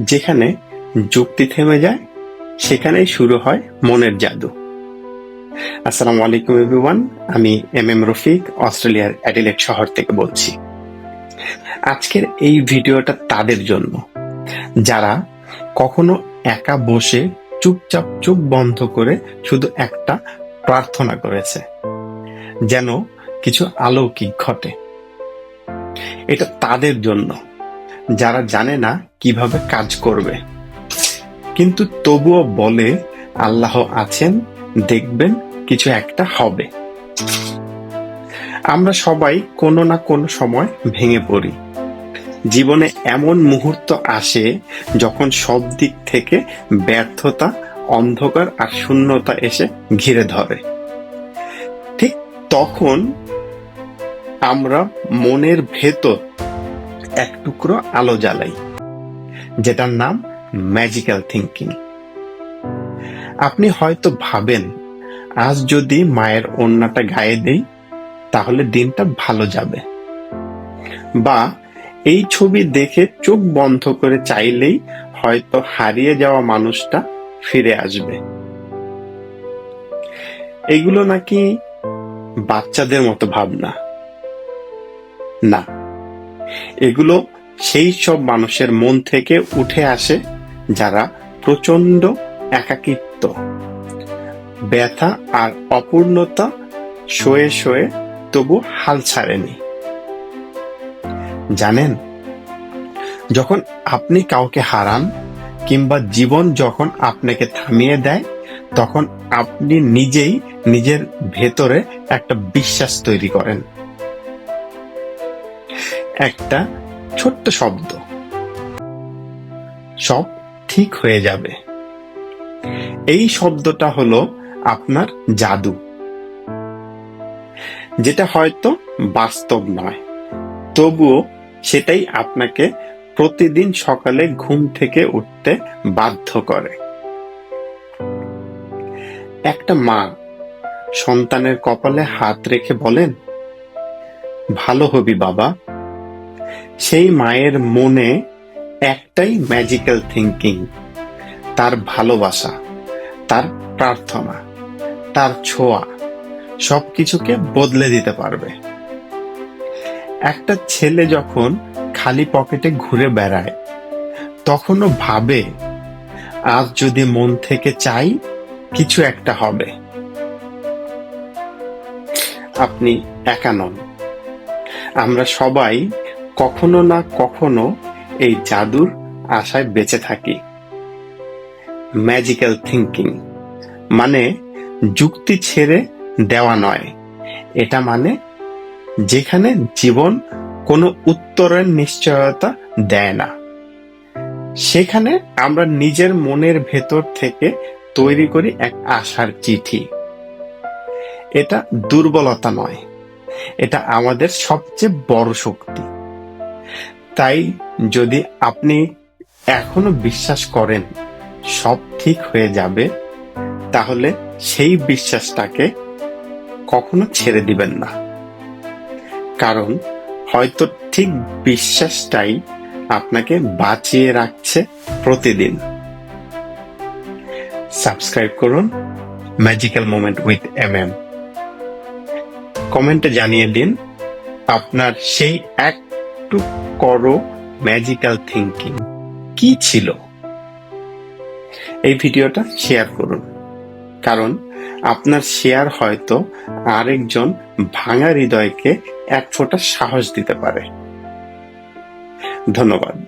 যেখানে যুক্তি থেমে যায়, সেখানেই শুরু হয় মনের জাদু। আসসালামু আলাইকুম এভরিওয়ান, আমি এম এম রফিক, অস্ট্রেলিয়ার অ্যাডিলেট শহর থেকে বলছি। আজকের এই ভিডিওটা তাদের জন্য। যারা কখনো একা বসে চুপচাপ চুপ বন্ধ করে শুধু একটা প্রার্থনা করেছে, যেন কিছু আলৌকিক ঘটে। এটা তাদের জন্য। যারা জানে না কীভাবে কাজ করবে। কিন্তু তবুও বলে, আল্লাহ আছেন, দেখবেন, কিছু একটা হবে। আমরা সবাই কোনো না কোনো সময় ভেঙে পড়ি। জীবনে এমন মুহূর্ত আসে যখন সব দিক থেকে ব্যর্থতা, অন্ধকার আর শূন্যতা এসে ঘিরে ধরে। ঠিক তখন আমরা মনের ভেতর এক টুকরো আলো জ্বালাই, যেটার নাম ম্যাজিক্যাল থিঙ্কিং আপনি হয়তো ভাবেন, আজ যদি মায়ের অন্যটা গায়ে দেই, তাহলে দিনটা ভালো যাবে। বা এই ছবি দেখে চোখ বন্ধ করে চাইলেই হয়তো হারিয়ে যাওয়া মানুষটা ফিরে আসবে। এগুলো নাকি বাচ্চাদের মতো ভাবনা। না এগুলো সেই সব মানুষের মন থেকে উঠে আসে যারা প্রচণ্ড একাকিত্ব, ব্যথা আর অপূর্ণতা শোয়ে শোয়ে তবু হাল ছাড়েনি। জানেন, যখন আপনি কাউকে হারান কিংবা জীবন যখন আপনাকে থামিয়ে দেয়, তখন আপনি নিজেই নিজের ভেতরে একটা বিশ্বাস তৈরি করেন। একটা ছোট্ট শব্দ। সব ঠিক হয়ে যাবে। এই শব্দটা হলো আপনার জাদু। যেটা হয়তো বাস্তব নয়। তবুও সেটাই আপনাকে প্রতিদিন সকালে ঘুম থেকে উঠতে বাধ্য করে। একটা মা সন্তানের কপালে হাত রেখে বলেন, ভালো হবি বাবা। সেই মায়ের মনে একটাই ম্যাজিক্যাল থিঙ্কিং তার ভালোবাসা, তার প্রার্থনা, তার ছোঁয়া, সবকিছুকে বদলে দিতে পারবে। একটা ছেলে যখন খালি পকেটে ঘুরে বেড়ায়, তখনও ভাবে, আজ যদি মন থেকে চাই, কিছু একটা হবে। আপনি একা নন। আমরা সবাই কখনো না কখনো এই জাদুর আশায় বেঁচে থাকি। ম্যাজিক্যাল থিঙ্কিং মানে যুক্তি ছেড়ে দেওয়া নয়। এটা মানে যেখানে জীবন কোনো উত্তরের নিশ্চয়তা দেয় না। সেখানে আমরা নিজের মনের ভেতর থেকে তৈরি করি এক আশার চিঠি। এটা দুর্বলতা নয়। এটা আমাদের সবচেয়ে বড় শক্তি। তাই যদি আপনি এখনও বিশ্বাস করেন সব ঠিক হয়ে যাবে, তাহলে সেই বিশ্বাসটাকে কখনো ছেড়ে দিবেন না। কারণ হয়তো ঠিক বিশ্বাসটাই আপনাকে বাঁচিয়ে রাখছে প্রতিদিন। সাবস্ক্রাইব করুন magical moment with M M কমেন্টে জানিয়ে দিন আপনার সেই একটু করো ম্যাজিক্যাল থিঙ্কিং কি ছিল? এই ভিডিওটা শেয়ার করুন। কারণ আপনার শেয়ার হয়তো আরেকজন ভাঙা হৃদয়কে এক ফোঁটা সাহস দিতে পারে। ধন্যবাদ।